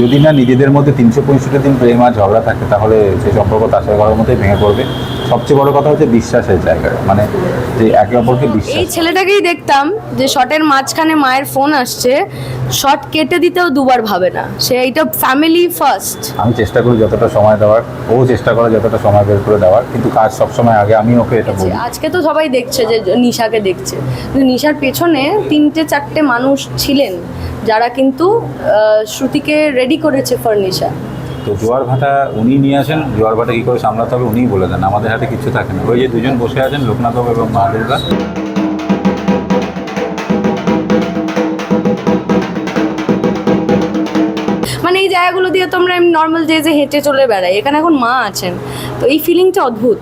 যদি না নিজেদের মধ্যে তিনশো পঁয়ষট্টি দিন প্রেম আর ঝগড়া থাকে তাহলে সেই সম্পর্ক তাসের ঘরের মধ্যেই ভেঙে পড়বে। সবচেয়ে বড় কথা হচ্ছে বিশ্বাসের জায়গা মানে যে একে অপরকে এই ছেলেটাকেই দেখতাম যে শটের মাঝখানে মায়ের ফোন আসছে শট কেটে দিতেও দুবার ভাবে না। সে এইটা ফ্যামিলি ফার্স্ট আমি চেষ্টা করি যতটা সময় দেওয়ার ও চেষ্টা করে যতটা সময় বের করে দেওয়ার কিন্তু কাজ সবসময় আগে আমি ওকে এটা বলি। আজকে তো সবাই দেখছে যে নিশাকে দেখছে। কিন্তু নিশার পেছনে তিনটে চারটে মানুষ ছিলেন যারা কিন্তু শ্রুতিকে রেডি করেছে ফর নিশা। তো জোয়ার ভাটা উনি নিয়ে আসেন জোয়ার ভাটা কী করে সামলাতে হবে উনিই বলে দেন আমাদের হাতে কিছু থাকে না। ওই যে দুজন বসে আছেন লোকনাথ বাবু এবং মা জায়গাগুলো দিয়ে তো আমরা নর্মাল যে যে হেঁটে চলে বেড়াই, এখানে এখন মা আছেন। তো এই ফিলিংটা অদ্ভুত।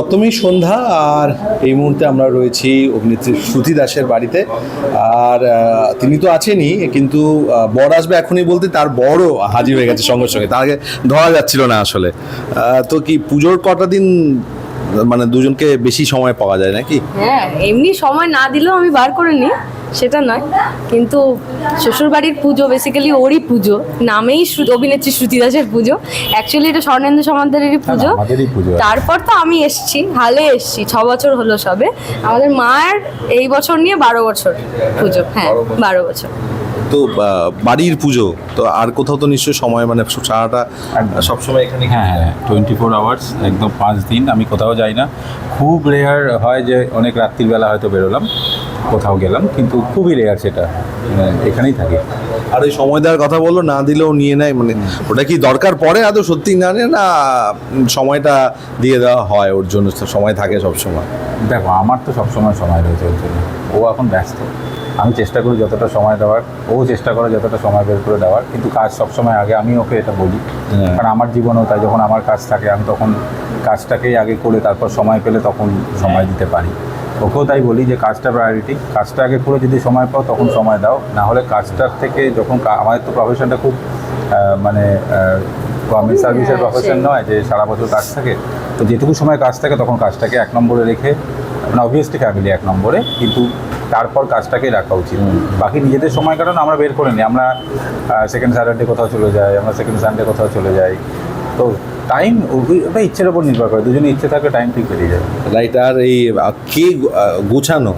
সপ্তমী সন্ধ্যা, আর এই মুহূর্তে আমরা রয়েছি অভিনেত্রী শ্রুতি দাসের বাড়িতে। আর তিনি তো আছেনই, কিন্তু বর আসবে এখনই বলতে তার বড়ও হাজির হয়ে গেছে সঙ্গে সঙ্গে। তার আগে ধরা যাচ্ছিল না আসলে। তো কি পুজোর কটা দিন মানে দুজনকে বেশি সময় পাওয়া যায় নাকি? হ্যাঁ এমনি সময় না দিলেও আমি বার করে নিই সেটা নয়। কিন্তু শ্বশুরবাড়ির পুজো বেসিক্যালি ওরই পুজো নামেই অভিনেত্রী শ্রুতি দাসের পুজো। অ্যাকচুয়ালি এটা স্বর্ণেন্দ্র সমাদারেরই পুজো। তারপর তো আমি এসছি হালে এসছি ছ বছর হলো সবে। আমাদের মায়ের এই বছর নিয়ে বারো বছর পুজো হ্যাঁ বারো বছর। তো বাড়ির পুজো তো আর কোথাও তো নিশ্চয়ই সময় মানে সারাটা সবসময় এখানে হ্যাঁ হ্যাঁ টোয়েন্টি ফোর আওয়ার্স একদম পাঁচ দিন আমি কোথাও যাই না। খুব রেয়ার হয় যে অনেক রাত্রির বেলা হয়তো বেরোলাম কোথাও গেলাম কিন্তু খুবই রেয়ার সেটা মানে এখানেই থাকে। আর ওই সময় দেওয়ার কথা বলল না দিলেও নিয়ে নেয় মানে ওটা কি দরকার পড়ে আদৌ সত্যি না নেয় না সময়টা দিয়ে দেওয়া হয় ওর জন্য সময় থাকে সব সময় দেখো আমার তো সবসময় সময় রয়েছে ওর জন্য। ও এখন ব্যস্ত। আমি চেষ্টা করি যতটা সময় দেওয়ার ও চেষ্টা করে যতটা সময় বের করে দেওয়ার কিন্তু কাজ সবসময় আগে আমি ওকে এটা বলি। হ্যাঁ। কারণ আমার জীবনেও তাই যখন আমার কাজ থাকে আমি তখন কাজটাকেই আগে করে তারপর সময় পেলে তখন সময় দিতে পারি। ওকেও তাই বলি যে কাজটা প্রায়োরিটি কাজটা আগে করে যদি সময় পাও তখন সময় দাও। না হলে কাজটার থেকে যখন আমাদের তো প্রফেশনটা খুব মানে গভর্নমেন্ট সার্ভিসের প্রফেশন নয় যে সারা বছর কাজ থাকে। তো যেটুকু সময় কাজ থাকে তখন কাজটাকে এক নম্বরে রেখে মানে অবভিয়াসলি ফ্যামিলি এক নম্বরে কিন্তু তারপর কাজটাকে রাখা উচিত। বাকি নিজেদের সময় কারণ আমরা বের করে নিই। আমরা সেকেন্ড স্যাটারডে কোথাও চলে যাই আমরা সেকেন্ড সানডে কোথাও চলে যাই। তো টাইম ওটা ইচ্ছের ওপর নির্ভর করে। দুজনে ইচ্ছে থাকলে টাইম ঠিক বেরিয়ে যায়। রাইট আর এই কে গোছানো?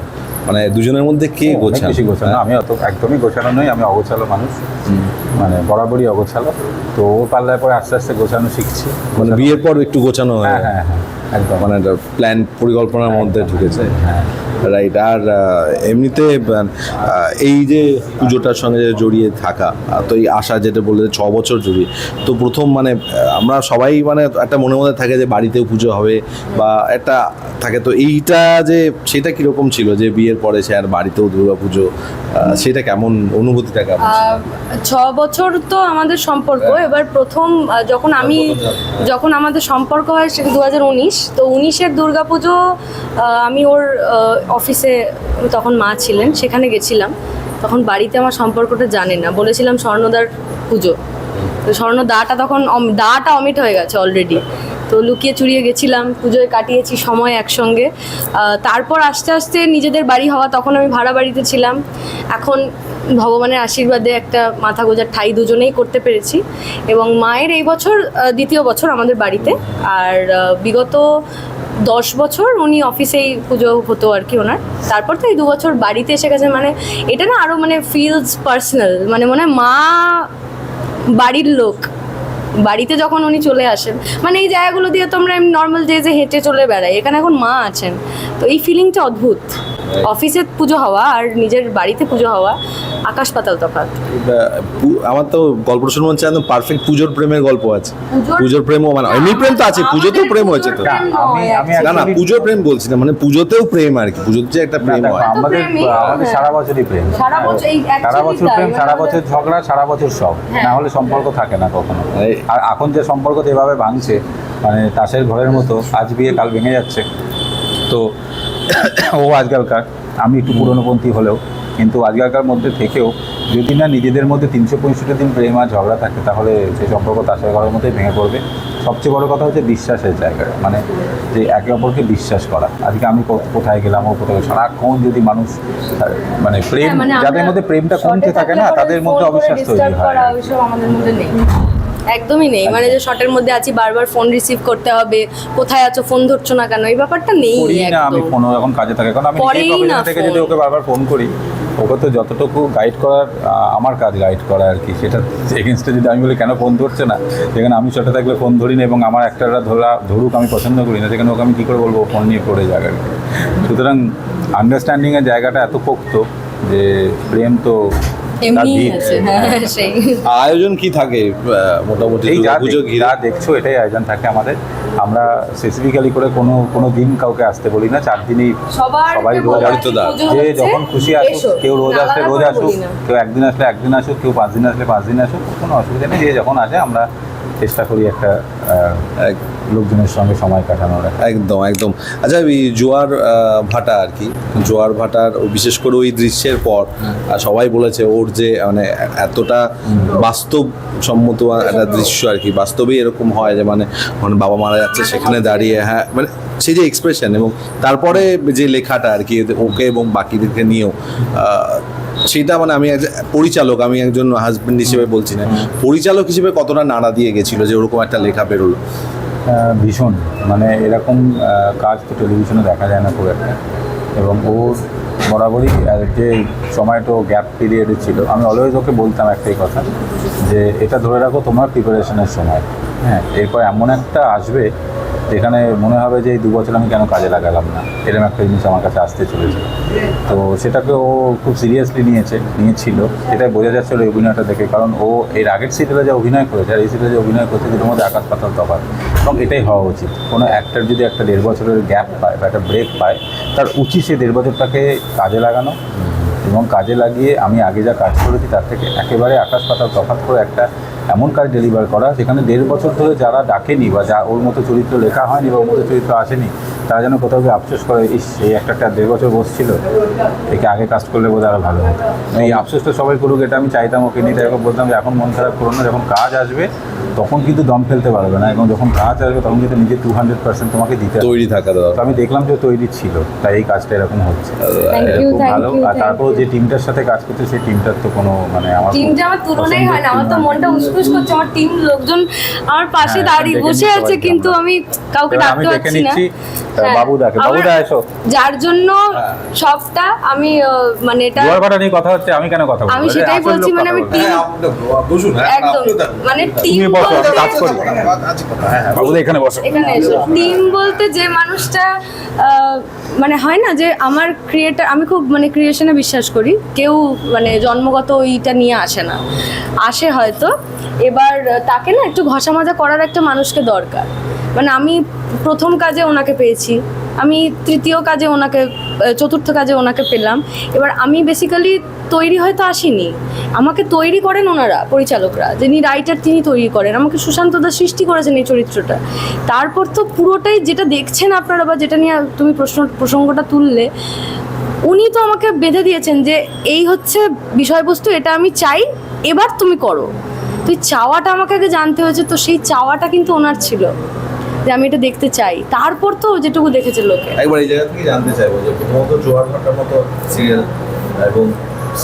মানে দুজনের মধ্যে কে গোছানো? বেশি গোছানো। আমি অত একদমই গোছানো নই আমি অগোছালো মানুষ। মানে বরাবরই অগোছালো। তো ও পাল্লায় পরে আস্তে আস্তে গোছানো শিখছি। মানে বিয়ের পর একটু গোছানো হয়। হ্যাঁ হ্যাঁ হ্যাঁ। একদম। মানে প্ল্যান পরিকল্পনার মধ্যে ঢুকেছে। হ্যাঁ। রাইট আর এমনিতে এই যে পুজোটার সঙ্গে জড়িয়ে থাকা তো এই আশা যেটা বললে ছ বছর জড়িয়ে তো প্রথম মানে আমরা সবাই মানে একটা মনের মধ্যে থাকে যে বাড়িতেও পুজো হবে বা একটা থাকে। তো এইটা যে সেটা কীরকম ছিল যে বিয়ের পরে সে আর বাড়িতেও দুর্গা পুজো সেটা কেমন অনুভূতিটা কেমন ছ বছর তো আমাদের সম্পর্ক। এবার প্রথম যখন আমি যখন আমাদের সম্পর্ক হয় সেটা দু হাজার উনিশ। তো উনিশের দুর্গাপুজো আমি ওর অফিসে তখন মা ছিলেন, সেখানে গেছিলাম। তখন বাড়িতে আমার সম্পর্কটা জানে না। বলেছিলাম স্বর্ণদার পুজো। তো স্বর্ণ দাটা তখন দাটা অমিট হয়ে গেছে অলরেডি তো লুকিয়ে চুরিয়ে গেছিলাম, পুজোয় কাটিয়েছি সময় একসঙ্গে। তারপর আস্তে আস্তে নিজেদের বাড়ি হওয়া, তখন আমি ভাড়া বাড়িতে ছিলাম। এখন ভগবানের আশীর্বাদে একটা মাথা গোজার ঠাই দুজনেই করতে পেরেছি। এবং মায়ের এই বছর দ্বিতীয় বছর আমাদের বাড়িতে। আর বিগত দশ বছর উনি অফিসেই পুজো হতো আর কি ওনার। তারপর তো এই দু বছর বাড়িতে এসে গেছে। মানে এটা না আরও মানে ফিলস পার্সোনাল মানে মনে হয় মা বাড়ির লোক। বাড়িতে যখন উনি চলে আসেন মানে এই জায়গাগুলো দিয়ে তো আমরা নর্মাল যে যে হেঁটে চলে বেড়াই, এখানে এখন মা আছেন, তো এই ফিলিংটা অদ্ভুত। অফিসে পুজো হওয়া আর নিজের বাড়িতে পুজো হওয়া আকাশ পাতাল তফাৎ। আমার তো গল্প শুনে মনে হচ্ছে একদম পারফেক্ট পুজোর প্রেমের গল্প আছে। পুজোর- প্রেমও মানে এমনি প্রেম তো আছে পুজোতেও প্রেম হয়েছে তো। আমি- আমি না না পুজোর প্রেম বলছি না মানে পুজোতেও প্রেম আর কি পুজোর যে একটা প্রেম হয়। আমাদের আমাদের হ্যাঁ। সারা বছরই প্রেম। সারা বছর এই সারা বছর প্রেম মানে সারা বছর ঝগড়া সারা বছর সব হ্যাঁ। না হলে সম্পর্ক থাকে না কখনো। আর এখন যে সম্পর্ক যেভাবে ভাঙছে মানে তাসের ঘরের মতো আজ বিয়ে কাল ভেঙে যাচ্ছে। তো ও আজকালকার। আমি একটু পুরনোপন্থী হলেও কিন্তু আজকালকার মধ্যে থেকেও যদি না নিজেদের মধ্যে তিনশো পঁয়ষট্টি দিন প্রেম আর ঝগড়া থাকে তাহলে সেই সম্পর্ক তাছাড়া করার মধ্যেই ভেঙে পড়বে। সবচেয়ে বড় কথা হচ্ছে বিশ্বাসের জায়গায় মানে যে একে অপরকে বিশ্বাস করা। আজকে আমি কোথায় গেলাম ও কোথায় সারাক্ষণ যদি মানুষ মানে প্রেম হ্যাঁ, মানে যাদের মধ্যে প্রেমটা কমতে থাকে না তাদের মধ্যে অবিশ্বাস তৈরি হয়। একদমই নেই। মানে যে শর্টের মধ্যে আছি বারবার ফোন রিসিভ করতে হবে কোথায় আছো ফোন ধরছো না কেন এই ব্যাপারটা নেই আমি ফোনও এখন কাজে থাকে। কারণ আমি থেকে যদি ওকে বারবার ফোন করি ওকে তো যতটুকু গাইড করার আমার কাজ গাইড করা আর কি সেটা এগেনস্টে যদি আমি বলি কেন ফোন ধরছে না? যেখানে আমি ছোটো থাকলে ফোন ধরি না এবং আমার একটা ধরা ধরুক আমি পছন্দ করি না সেখানে ওকে আমি কী করে বলব ফোন নিয়ে পড়ে যাক আর কি। সুতরাং আন্ডারস্ট্যান্ডিংয়ের জায়গাটা এত পোক্ত যে প্রেম তো হ্যাঁ সেই। আয়োজন কি থাকে মোটামুটি এই যা দেখছ এটাই আয়োজন থাকে আমাদের। আমরা স্পেসিফিক্যালি করে কোনো কোনো দিন কাউকে আসতে বলি না চার দিনই সবাই রোজ। যে যখন খুশি আসুক কেউ রোজ আসলে রোজ আসুক কেউ একদিন আসলে একদিন আসুক কেউ পাঁচ দিন আসলে পাঁচ দিন আসুক কোনো অসুবিধা নেই যে যখন আসে আমরা চেষ্টা করি একটা এক- লোকজনের সঙ্গে সময় কাটানোর একদম একদম। আচ্ছা এই জোয়ার ভাটা আর কি জোয়ার ভাটার বিশেষ করে ওই দৃশ্যের পর আর সবাই বলেছে ওর যে মানে এতটা বাস্তব সম্মত একটা দৃশ্য আর কি বাস্তবেই এরকম হয় যে মানে মানে বাবা মারা যাচ্ছে সেখানে দাঁড়িয়ে হ্যাঁ মানে সেই যে এক্সপ্রেশন এবং তারপরে যে লেখাটা আর কি ওকে এবং বাকিদেরকে নিয়েও সেটা মানে আমি পরিচালক আমি একজন হাজবেন্ড হিসেবে বলছি না। পরিচালক হিসেবে কতটা নাড়া দিয়ে গেছিল যে ওরকম একটা লেখা বেরোলো? ভীষণ। মানে এরকম কাজ তো টেলিভিশনে দেখা যায় না খুব একটা। এবং ওর বরাবরই যে সময়টা গ্যাপ পিরিয়ডে ছিল আমি অলওয়েজ ওকে বলতাম একটাই কথা যে এটা ধরে রাখো তোমার প্রিপারেশনের সময়। হ্যাঁ এরপর এমন একটা আসবে যেখানে মনে হবে যে এই দু বছর আমি কেন কাজে লাগালাম না? এরকম একটা জিনিস আমার কাছে আসতে চলেছে। তো সেটাকে ও খুব সিরিয়াসলি নিয়েছে, নিয়েছিল। সেটাই বোঝা যাচ্ছিল এই অভিনয়টা দেখে, কারণ ও এর আগের সিরিয়ালে যে অভিনয় করেছে, আর এই সিরিয়ালে যে অভিনয় করছে দুটোর মধ্যে আকাশ পাতাল তফাৎ। এবং এটাই হওয়া উচিত। কোনো অ্যাক্টার যদি একটা দেড় বছরের গ্যাপ পায় বা একটা ব্রেক পায়, তার উচিত সে দেড় বছরটাকে কাজে লাগানো। এবং কাজে লাগিয়ে আমি আগে যা কাজ করেছি, তার থেকে একেবারে আকাশ পাতাল তফাৎ করে একটা এমন কাজ ডেলিভার করা? সেখানে দেড় বছর ধরে যারা ডাকেনি বা যা ওর মতো চরিত্র লেখা হয়নি বা ওর মতো চরিত্র আসেনি তারা যেন কোথাও গিয়ে আফসোস করে ইস এই একটা একটা দেড় বছর বসছিল একে আগে কাজ করলে বোধহয় আরও ভালো হতো। এই আফসোসটা সবাই করুক এটা আমি চাইতাম ওকে নিয়ে তাই বলতাম যে এখন মন খারাপ করো না যখন কাজ আসবে তখন কিন্তু দম ফেলতে পারবে না এবং যখন কাজ আসবে তখন কিন্তু নিজে টু হান্ড্রেড পার্সেন্ট তোমাকে দিতে তৈরি থাকা দাদা তো আমি দেখলাম যে তৈরি ছিল তাই এই কাজটা এরকম হচ্ছে। ভালো। আর তারপর যে টিমটার সাথে কাজ করছে সেই টিমটার তো কোনো মানে আমার টিমটা আমার তুলনাই হয় না আমার তো মনটা team। উসকুস করছে আমার টিম লোকজন আমার পাশে হ্যাঁ, দাঁড়িয়ে বসে আছে কিন্তু আমি কাউকে ডাকতে পারছি না। হ্যাঁ, বাবুদাকে বাবুদা এসো। যার জন্য সবটা আমি মানে এটা নিয়ে কথা হচ্ছে আমি কেন কথা আমি সেটাই বলছি, মানে আমি বসুন একদম। মানে টিম বলতে কাজ করি। হ্যাঁ হ্যাঁ বাবুদা এখানে বসো। এখানে এসো। টিম বলতে যে মানুষটা আহ, মানে হয় না যে আমার ক্রিয়েটার আমি খুব মানে ক্রিয়েশনে বিশ্বাস করি। কেউ মানে জন্মগত ওইটা নিয়ে আসে না। আসে হয়তো এবার তাকে না একটু ঘষা মাজা করার একটা মানুষকে দরকার। মানে আমি প্রথম কাজে ওনাকে পেয়েছি, আমি তৃতীয় কাজে ওনাকে চতুর্থ কাজে ওনাকে পেলাম। এবার আমি বেসিক্যালি তৈরি হয়তো আসিনি। আমাকে তৈরি করেন ওনারা, পরিচালকরা, যিনি রাইটার তিনি তৈরি করেন। আমাকে সুশান্ত দাস সৃষ্টি করেছেন এই চরিত্রটা। তারপর তো পুরোটাই যেটা দেখছেন আপনারা বা যেটা নিয়ে তুমি প্রশ্ন, প্রসঙ্গটা তুললে, উনি তো আমাকে বেঁধে দিয়েছেন যে, এই হচ্ছে বিষয়বস্তু, এটা আমি চাই, এবার তুমি করো। তো এই চাওয়াটা আমাকে আগে জানতে হয়েছে, তো সেই চাওয়াটা কিন্তু ওনার ছিল, যে আমি এটা দেখতে চাই। তারপর তো যেটুকু দেখেছে লোকে। একবার এই জায়গা থেকে জানতে চাইব যে প্রথমত জোয়ার ভাটার মতো সিরিয়াল এবং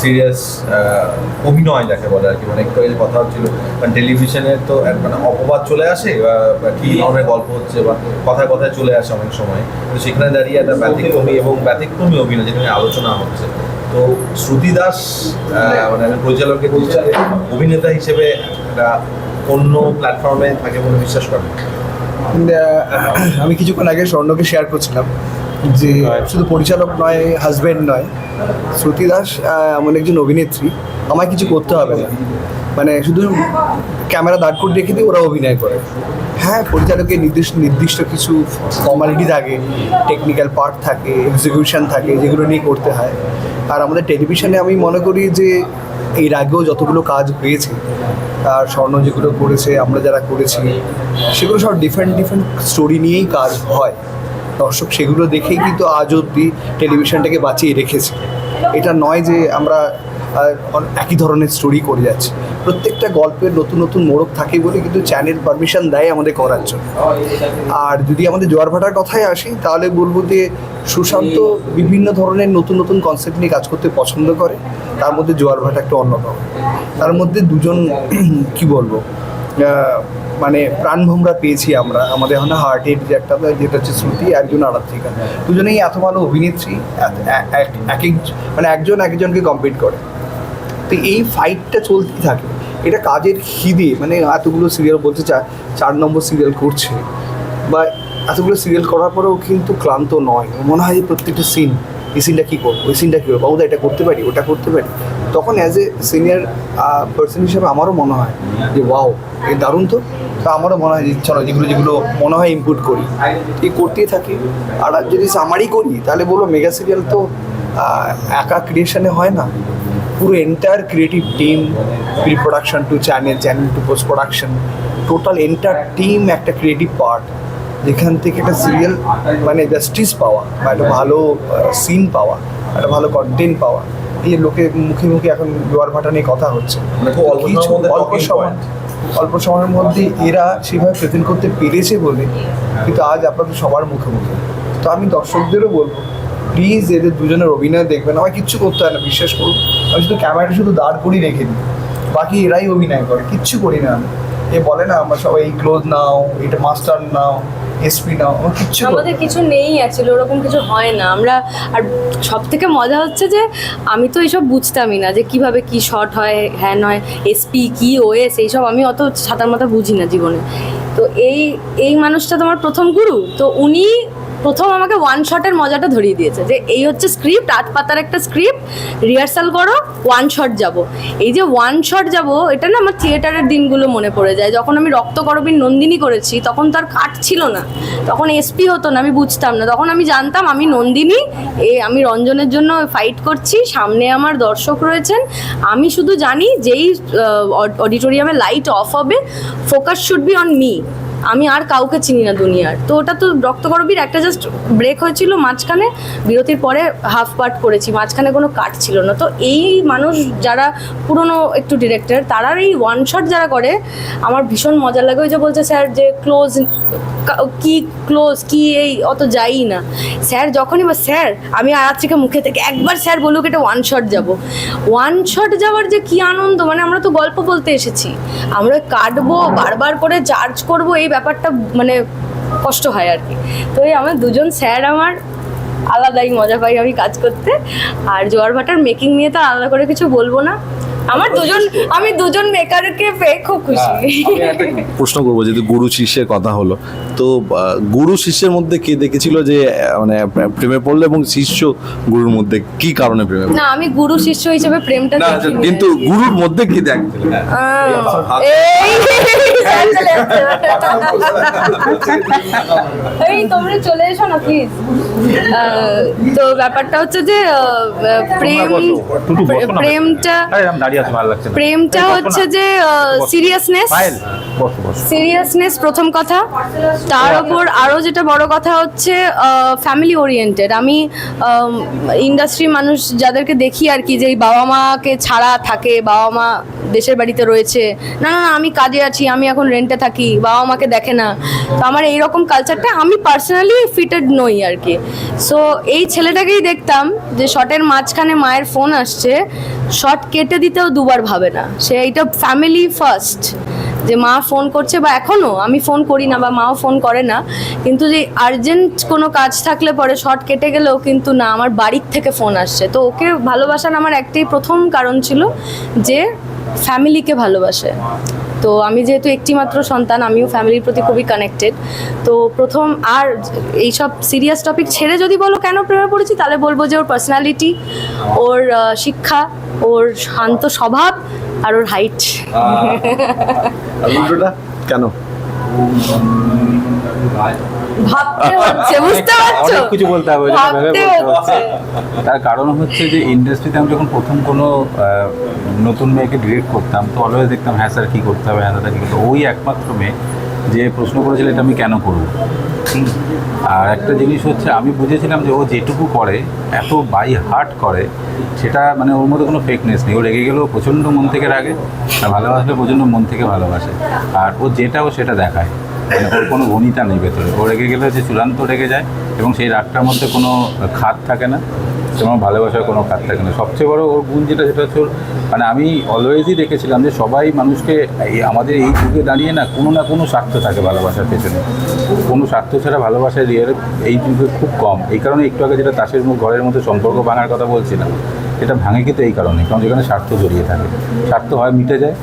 সিরিয়াস অভিনয় যাকে বলে আর কি মানে একটু কথা হচ্ছিল কারণ টেলিভিশনে তো মানে অপবাদ চলে আসে বা কি ধরনের গল্প হচ্ছে বা কথায় কথায় চলে আসে অনেক সময়। তো সেখানে দাঁড়িয়ে একটা ব্যতিক্রমী এবং ব্যতিক্রমী অভিনয় যেটা নিয়ে আলোচনা হচ্ছে। তো শ্রুতি দাস মানে পরিচালকের অভিনেতা হিসেবে একটা অন্য প্ল্যাটফর্মে থাকে বলে বিশ্বাস করেন। আমি কিছুক্ষণ আগে স্বর্ণকে শেয়ার করছিলাম। যে শুধু পরিচালক নয় হাজবেন্ড নয় শ্রুতি দাস এমন একজন অভিনেত্রী আমায় কিছু করতে হবে না। মানে শুধু ক্যামেরা দাঁড় করে রেখে দিয়ে ওরা অভিনয় করে। হ্যাঁ পরিচালকের নির্দিষ্ট নির্দিষ্ট কিছু ফর্মালিটি থাকে টেকনিক্যাল পার্ট থাকে এক্সিকিউশন থাকে যেগুলো নিয়ে করতে হয়। আর আমাদের টেলিভিশনে আমি মনে করি যে এর আগেও যতগুলো কাজ হয়েছে আর স্বর্ণ যেগুলো করেছে আমরা যারা করেছি সেগুলো সব ডিফারেন্ট ডিফারেন্ট স্টোরি নিয়েই কাজ হয়। দর্শক, সেগুলো দেখেই কিন্তু আজ অব্দি টেলিভিশনটাকে বাঁচিয়ে রেখেছে। এটা নয় যে আমরা একই ধরনের স্টোরি করে যাচ্ছি। প্রত্যেকটা গল্পের নতুন নতুন মোড়ক থাকে বলে কিন্তু চ্যানেল পারমিশন দেয় আমাদের করার জন্য। আর যদি আমাদের জোয়ার ভাটার কথায় আসি, তাহলে বলব যে সুশান্ত বিভিন্ন ধরনের নতুন নতুন কনসেপ্ট নিয়ে কাজ করতে পছন্দ করে। তার মধ্যে জোয়ার ভাটা একটা অন্যতম। তার মধ্যে দুজন, কি বলব মানে প্রাণভোমরা পেয়েছি আমরা। আমাদের এখন হার্টের যে একটা, যেটা হচ্ছে শ্রুতি, একজন আরাত্রিকা। দুজনেই এত ভালো অভিনেত্রী এক- এক মানে একজন একজনকে কম্পিট করে। তো এই ফাইটটা চলতেই থাকে। এটা কাজের খিদে মানে এতগুলো সিরিয়াল বলতে চার চার নম্বর সিরিয়াল করছে। বা এতগুলো সিরিয়াল করার পরেও কিন্তু ক্লান্ত নয়। মনে হয় প্রত্যেকটা সিন এই সিনটা কী করব? ওই সিনটা কী করব? বাবুদা, এটা করতে পারি? ওটা করতে পারি? তখন অ্যাজ এ সিনিয়র পার্সন হিসেবে আমারও মনে হয় যে, ওয়াও, এ দারুণ তো। তা আমারও মনে হয় যে, চলো, যেগুলো যেগুলো মনে হয় ইনপুট করি। এই করতেই থাকি। আর যদি আমারই করি, তাহলে বলব মেগা সিরিয়াল তো একা ক্রিয়েশনে হয় না। পুরো entire creative team pre production to channel channel to post production total entire team একটা ক্রিয়েটিভ পার্ট যেখান থেকে একটা সিরিয়াল মানে জাস্টিস পাওয়া বা একটা ভালো সিন পাওয়া একটা ভালো কন্টেন্ট পাওয়া। এই লোকে মুখে মুখে এখন জোয়ার ভাটা নিয়ে কথা হচ্ছে। মানে অল্প সময় অল্প সময়ের মধ্যে এরা সেভাবে প্রেজেন্ট করতে পেরেছে বলে কিন্তু আজ আপনাদের সবার মুখে মুখে। তো আমি দর্শকদেরও বলব প্লিজ এদের দুজনের অভিনয় দেখবেন। আমার কিচ্ছু করতে হয় না বিশ্বাস করুন। আমি শুধু ক্যামেরাটা শুধু দাঁড় করিয়ে রেখে দিই। বাকি এরাই অভিনয় করে কিচ্ছু করি না আমি। এ বলে না আমরা সবাই এই ক্লোজ নাও এটা মাস্টার নাও এসপি নাও কিচ্ছু আমাদের কিছু নেই অ্যাকচুয়ালি ওরকম কিছু হয় না। আমরা, আর সব থেকে মজা হচ্ছে যে, আমি তো এইসব বুঝতামই না যে কীভাবে কি শর্ট হয় হ্যান হয় এসপি কি ওএস এইসব আমি অত সাঁতার মাথা বুঝি না জীবনে। তো এই এই মানুষটা তোমার প্রথম গুরু, তো উনি প্রথম আমাকে ওয়ান শটের মজাটা ধরিয়ে দিয়েছে যে এই হচ্ছে স্ক্রিপ্ট আট পাতার একটা স্ক্রিপ্ট রিহার্সাল করো ওয়ান শট যাব। এই যে ওয়ান শট যাব, এটা না আমার থিয়েটারের দিনগুলো মনে পড়ে যায়। যখন আমি রক্ত করবীর নন্দিনী করেছি, তখন তার কাট ছিল না। তখন এসপি হতো না, আমি বুঝতাম না। তখন আমি জানতাম আমি নন্দিনী, এ আমি রঞ্জনের জন্য ফাইট করছি, সামনে আমার দর্শক রয়েছেন। আমি শুধু জানি যেই অডিটোরিয়ামে লাইট অফ হবে focus should be on me আমি আর কাউকে চিনি না দুনিয়ার। তো ওটা তো রক্তকরবীর একটা জাস্ট ব্রেক হয়েছিল মাঝখানে, বিরতির পরে হাফ পার্ট করেছি, মাঝখানে কোনো কাট ছিল না। তো এই মানুষ যারা পুরনো একটু ডিরেক্টর তারার এই ওয়ান শট যারা করে, আমার ভীষণ মজা লাগে ওই যে বলছে স্যার যে ক্লোজ কি ক্লোজ কি এই, অত যাই না। স্যার যখনই বা, স্যার, আমি আরাত্রিকা মুখে থেকে, একবার স্যার বলুক এটা ওয়ান শট যাব। ওয়ান শট যাওয়ার যে কি আনন্দ মানে আমরা তো গল্প বলতে এসেছি। আমরা কাটবো, বারবার করে চার্জ করব, এই ব্যাপারটা মানে কষ্ট হয় আর কি। তো এই আমার দুজন স্যার আমার আলাদাই মজা পাই আমি কাজ করতে। আর জোয়ার ভাটার মেকিং নিয়ে তো আলাদা করে কিছু বলব না। আমার দুজন আমি দুজন মেকারকে পেয়ে খুব খুশি। প্রশ্ন করব যেহেতু গুরু শিষ্যের কথা হলো। তো গুরু শিষ্যের মধ্যে কে দেখেছিল যে মানে প্রেমে পড়ল এবং শিষ্য গুরুর মধ্যে কি কারণে প্রেমে পড়ল? না আমি গুরু শিষ্য হিসেবে প্রেমটা না কিন্তু গুরুর মধ্যে কি দেখছিল? এই স্যার চলে আসছে। এই তোমরা চলে এসো না প্লিজ তো ব্যাপারটা হচ্ছে যে প্রেম প্রেমটা আরে আছি ভালো লাগছে প্রেমটা হচ্ছে যে সিরিয়াসনেস সিরিয়াসনেস প্রথম কথা। তার ওপর আরও যেটা বড় কথা হচ্ছে ফ্যামিলি ওরিয়েন্টেড আমি ইন্ডাস্ট্রি মানুষ যাদেরকে দেখি আর কি যে বাবা মাকে ছাড়া থাকে বাবা মা দেশের বাড়িতে রয়েছে। না না না আমি কাজে আছি আমি এখন রেন্টে থাকি বাবা মাকে দেখে না। তো আমার এইরকম কালচারটা আমি পার্সোনালি ফিটেড নই আর কি। সো এই ছেলেটাকেই দেখতাম যে শটের মাঝখানে মায়ের ফোন আসছে শট কেটে দিতেও দুবার ভাবে না। সে এইটা ফ্যামিলি ফার্স্ট যে মা ফোন করছে বা এখনও আমি ফোন করি না বা মাও ফোন করে না, কিন্তু যে আর্জেন্ট কোনো কাজ থাকলে পরে শর্ট কেটে গেলেও কিন্তু না, আমার বাড়ির থেকে ফোন আসছে। তো ওকে ভালোবাসার আমার একটাই প্রথম কারণ ছিল যে ফ্যামিলিকে ভালোবাসে। তো আমি যেহেতু একটি মাত্র সন্তান আমিও ফ্যামিলির প্রতি খুবই কানেক্টেড তো প্রথম আর এইসব সিরিয়াস টপিক ছেড়ে যদি বলো কেন প্রেমে পড়েছি তাহলে বলব যে ওর পার্সোনালিটি ওর শিক্ষা ওর শান্ত স্বভাব আর ওর হাইট কেন? ভাবতে হচ্ছে বুঝতে পারছ? কিছু বলতে হবে ওই জন্য ভেবে ভাবতে হচ্ছে। হচ্ছে। তার কারণ হচ্ছে যে ইন্ডাস্ট্রিতে আমি যখন প্রথম কোনো নতুন মেয়েকে ডিরেক্ট করতাম তো অলওয়েজ দেখতাম হ্যাঁ স্যার কী করতে হবে হ্যাঁ দাদা কী করতে ওই একমাত্র মেয়ে যে প্রশ্ন করেছিল এটা আমি কেন করব? হুম। আর একটা জিনিস হচ্ছে আমি বুঝেছিলাম যে ও যেটুকু করে এত বাই হার্ট করে সেটা মানে ওর মধ্যে কোনো ফেকনেস নেই। ও রেগে গেলেও প্রচণ্ড মন থেকে রাগে আর ভালোবাসলে প্রচণ্ড মন থেকে ভালোবাসে। আর ও যেটা ও সেটা দেখায়। ওর কোনো ভূমিকা নেই ভেতরে। ও রেগে গেলে যে চূড়ান্ত রেগে যায় এবং সেই রাগটার মধ্যে কোনো খাত থাকে না এবং ভালোবাসার কোনো খাত থাকে না। সবচেয়ে বড় ওর গুণ যেটা সেটা হচ্ছে ওর মানে আমি অলওয়েজই দেখেছিলাম যে সবাই মানুষকে এই আমাদের এই যুগে দাঁড়িয়ে না কোনো না কোনো স্বার্থ থাকে ভালোবাসার পেছনে। কোনো স্বার্থ ছাড়া ভালোবাসার রিয়েল এই যুগে খুব কম। এই কারণে একটু আগে যেটা তাসের মুখ ঘরের মধ্যে সম্পর্ক ভাঙার কথা বলছিলাম এটা ভাঙে কিন্তু এই কারণে, কারণ যেখানে স্বার্থ জড়িয়ে থাকে। স্বার্থ হয় মিটে যায়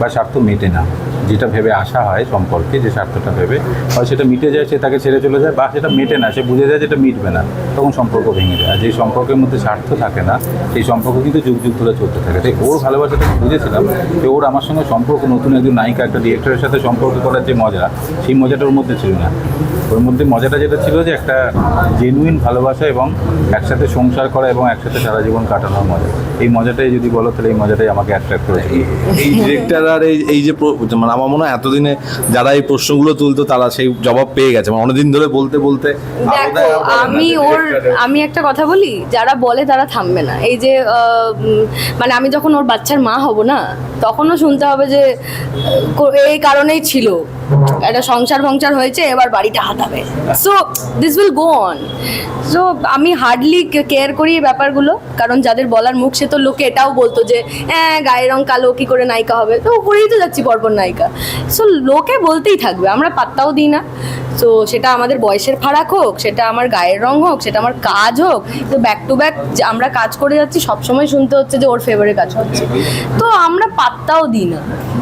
বা স্বার্থ মেটে না। যেটা ভেবে আসা হয় সম্পর্কে, যে স্বার্থটা ভেবে। হয় সেটা মিটে যায়, সে তাকে ছেড়ে চলে যায়, বা সেটা মেটে না, সে বুঝে যায় যেটা মিটবে না, তখন সম্পর্ক ভেঙে যায়। আর যে সম্পর্কের মধ্যে স্বার্থ থাকে না, সেই সম্পর্ক কিন্তু যুগ যুগ ধরে চলতে থাকে। তাই ওর ভালোবাসাটা আমি বুঝেছিলাম যে ওর আমার সঙ্গে সম্পর্ক, নতুন একজন নায়িকা, একটা ডিরেক্টরের সাথে সম্পর্ক করার যে মজা, সেই মজাটা ওর মধ্যে ছিল না। ওর মধ্যে মজাটা যেটা ছিল যে একটা জেনুইন ভালোবাসা এবং একসাথে সংসার করা এবং একসাথে সারা জীবন কাটানোর মজা এই মজাটাই যদি বলো তাহলে এই মজাটাই আমাকে অ্যাট্রাক্ট করেছিল এই ডিরেক্টর আর এই এই যে মানে আমার মনে হয় এতদিনে যারা এই প্রশ্নগুলো তুলতো তারা সেই জবাব পেয়ে গেছে। মানে অনেকদিন ধরে বলতে বলতে দেখো আমি ওর আমি একটা কথা বলি যারা বলে তারা থামবে না। এই যে মানে আমি যখন ওর বাচ্চার মা হব না তখনও শুনতে হবে যে এই কারণেই ছিল। একটা সংসার ফংসার হয়েছে এবার বাড়িটা হাতাবে। So this will go on so আমি হার্ডলি কেয়ার করি এই ব্যাপারগুলো কারণ যাদের বলার মুখ, সে তো লোকে এটাও বলতো যে হ্যাঁ গায়ের রং কালো, কি করে নায়িকা হবে? তো করেই তো যাচ্ছি পরপর নায়িকা। সো লোকে বলতেই থাকবে, আমরা পাত্তাও দিই না। তো সেটা আমাদের বয়সের ফারাক হোক, সেটা আমার গায়ের রং হোক, সেটা আমার কাজ হোক, তো ব্যাক টু ব্যাক আমরা কাজ করে যাচ্ছি, সবসময় শুনতে হচ্ছে যে ওর ফেভারে কাজ হচ্ছে। তো আমরা পাত্তাও দিই না।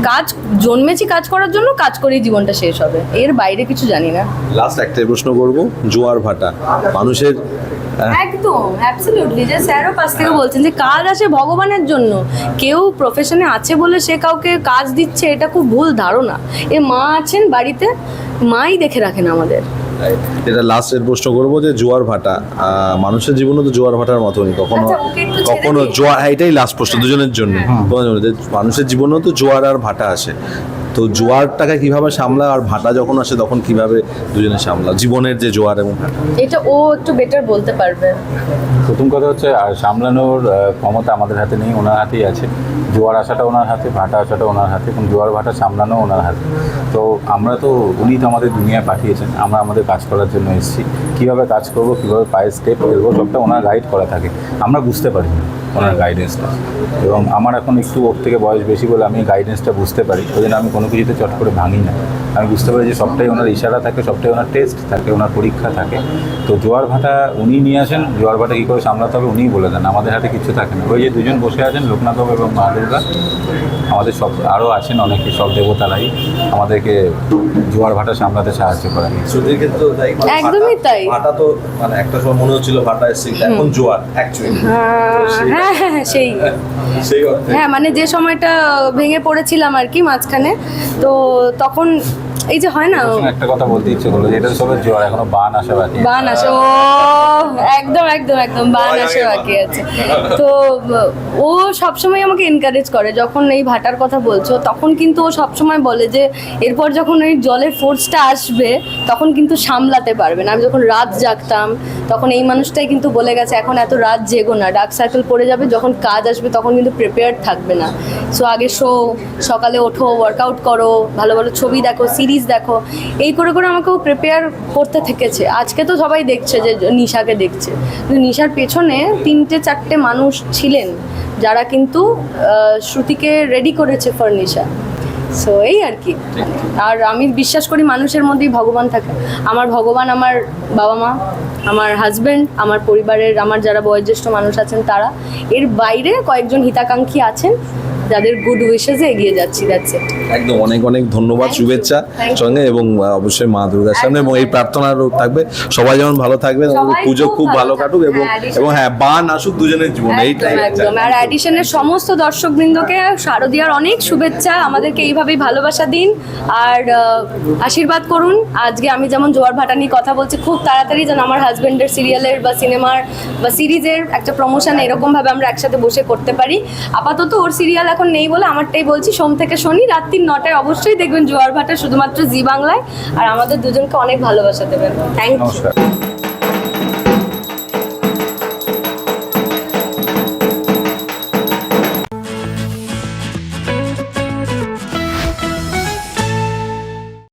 কাজ, জন্মেছি কাজ করার জন্য, কাজ করেই জীবনটা শেষ হবে। এর বাইরে কিছু জানি না। লাস্ট একটাই প্রশ্ন করব, জোয়ার ভাটা। মানুষের একদম অ্যাবসলিউটলি যে স্যারও পাশ থেকে বলছেন যে কাজ আছে ভগবানের জন্য। কেউ প্রফেশনে আছে বলে সে কাউকে কাজ দিচ্ছে এটা খুব ভুল ধারণা। এ মা আছেন বাড়িতে মাই দেখে রাখেন আমাদের। এটা লাস্টের প্রশ্ন করব যে জোয়ার ভাটা মানুষের জীবনে তো জোয়ার ভাটার মতনই কখনো আচ্ছা, কখনো জোয়ার হ্যাঁ, এটাই লাস্ট প্রশ্ন দুজনের জন্য। মানুষের জীবনেও তো জোয়ার আর ভাটা আসে। তো জোয়ারটাকে কীভাবে সামলা আর ভাটা যখন আসে তখন কীভাবে দুজনে সামলা জীবনের যে জোয়ার এবং এটা ও একটু বেটার বলতে পারবে। প্রথম কথা হচ্ছে আর সামলানোর ক্ষমতা আমাদের হাতে নেই ওনার হাতেই আছে। জোয়ার আসাটা ওনার হাতে ভাটা আসাটা ওনার হাতে এবং জোয়ার ভাটা সামলানো ওনার হাতে। তো আমরা তো উনি তো আমাদের দুনিয়ায় পাঠিয়েছেন আমরা আমাদের কাজ করার জন্য এসেছি। কীভাবে কাজ করব কীভাবে পায়ে স্টেপ ফেলব সবটা ওনার গাইড করা থাকে। আমরা বুঝতে পারি না ওনার গাইডেন্সটা এবং আমার এখন একটু ওর থেকে বয়স বেশি বলে আমি গাইডেন্সটা বুঝতে পারি ওই জন্য আমি কোনো কিছুতে চট করে ভাঙি না। আমি বুঝতে পারি যে সবটাই ওনার ইশারা থাকে সবটাই ওনার টেস্ট থাকে ওনার পরীক্ষা থাকে। তো জোয়ার ভাটা উনি নিয়ে আসেন জোয়ার ভাটা কী করে সামলাতে হবে উনিই বলে দেন আমাদের হাতে কিছু থাকে না। ওই যে দুজন বসে আছেন লোকনাথবাবু এবং মা দুর্গা আমাদের সব আরও আছেন অনেকে সব দেবতারাই আমাদেরকে জোয়ার ভাটা সামলাতে সাহায্য করেন। ক্ষেত্রে তাই মানে একদমই তাই। ভাটা তো মানে একটা সময় মনে হচ্ছিল ভাটা এসছে এখন জোয়ার অ্যাকচুয়ালি হ্যাঁ হ্যাঁ হ্যাঁ সেই। সেই হ্যাঁ মানে যে সময়টা ভেঙে পড়েছিলাম আর কি মাঝখানে তো তখন এই যে হয় না একটা কথা বলতে ইচ্ছে করল যে এটা সবে জোয়ার এখনও বান আসা বাকি। বান আসে ও একদম একদম একদম বান আসে বাকি আছে। তো ও সবসময় আমাকে এনকারেজ করে যখন এই ভাটার কথা বলছো তখন কিন্তু ও সবসময় বলে যে এরপর যখন ওই জলের ফোর্সটা আসবে তখন কিন্তু সামলাতে পারবে না। আমি যখন রাত জাগতাম তখন এই মানুষটাই কিন্তু বলে গেছে এখন এত রাত জেগো না ডার্ক সার্কেল পড়ে যাবে যখন কাজ আসবে তখন কিন্তু প্রিপেয়ার্ড থাকবে না। সো আগে শো সকালে ওঠো ওয়ার্কআউট করো ভালো ভালো ছবি দেখো সিরিজ দেখো। এই করে করে আমাকেও প্রিপেয়ার করতে থেকেছে। আজকে তো সবাই দেখছে যে নিশাকে দেখছে। নিশার পেছনে তিনটে চারটে মানুষ ছিলেন, যারা কিন্তু শ্রুতিকে রেডি করেছে ফর নিশা। সো এই আর কি। আর আমি বিশ্বাস করি মানুষের মধ্যেই ভগবান থাকে। আমার ভগবান আমার বাবা মা, আমার হাজব্যান্ড আমার পরিবারের, আমার যারা বয়োজ্যেষ্ঠ মানুষ আছেন তারা। এর বাইরে কয়েকজন হিতাকাঙ্ক্ষী আছেন। যাদের গুড উইশেসে এগিয়ে যাচ্ছি যাচ্ছে একদম অনেক অনেক ধন্যবাদ শুভেচ্ছা সঙ্গে এবং অবশ্যই মা দুর্গার সামনে এবং এই প্রার্থনারও থাকবে। সবাই যেমন ভালো থাকবে পুজো খুব ভালো কাটুক এবং এবং হ্যাঁ বান আসুক দুজনের জীবনে এইটাই আর অ্যাডিশনের সমস্ত দর্শকবৃন্দকে শারদিয়ার অনেক শুভেচ্ছা। আমাদেরকে এইভাবেই ভালোবাসা দিন। আর আশীর্বাদ করুন। আজকে আমি যেমন জোয়ার ভাটা নিয়ে কথা বলছি খুব তাড়াতাড়ি যেন আমার হাজব্যান্ডের সিরিয়ালের বা সিনেমার বা সিরিজের একটা প্রমোশন এরকমভাবে আমরা একসাথে বসে করতে পারি। আপাতত ওর সিরিয়াল এখন নেই বলে আমারটাই বলছি, সোম থেকে শনি রাত্রি নটায় অবশ্যই দেখবেন জোয়ার ভাটা শুধুমাত্র জি বাংলায়, আর আমাদের দুজনকে অনেক ভালোবাসা দেবেন। Thank you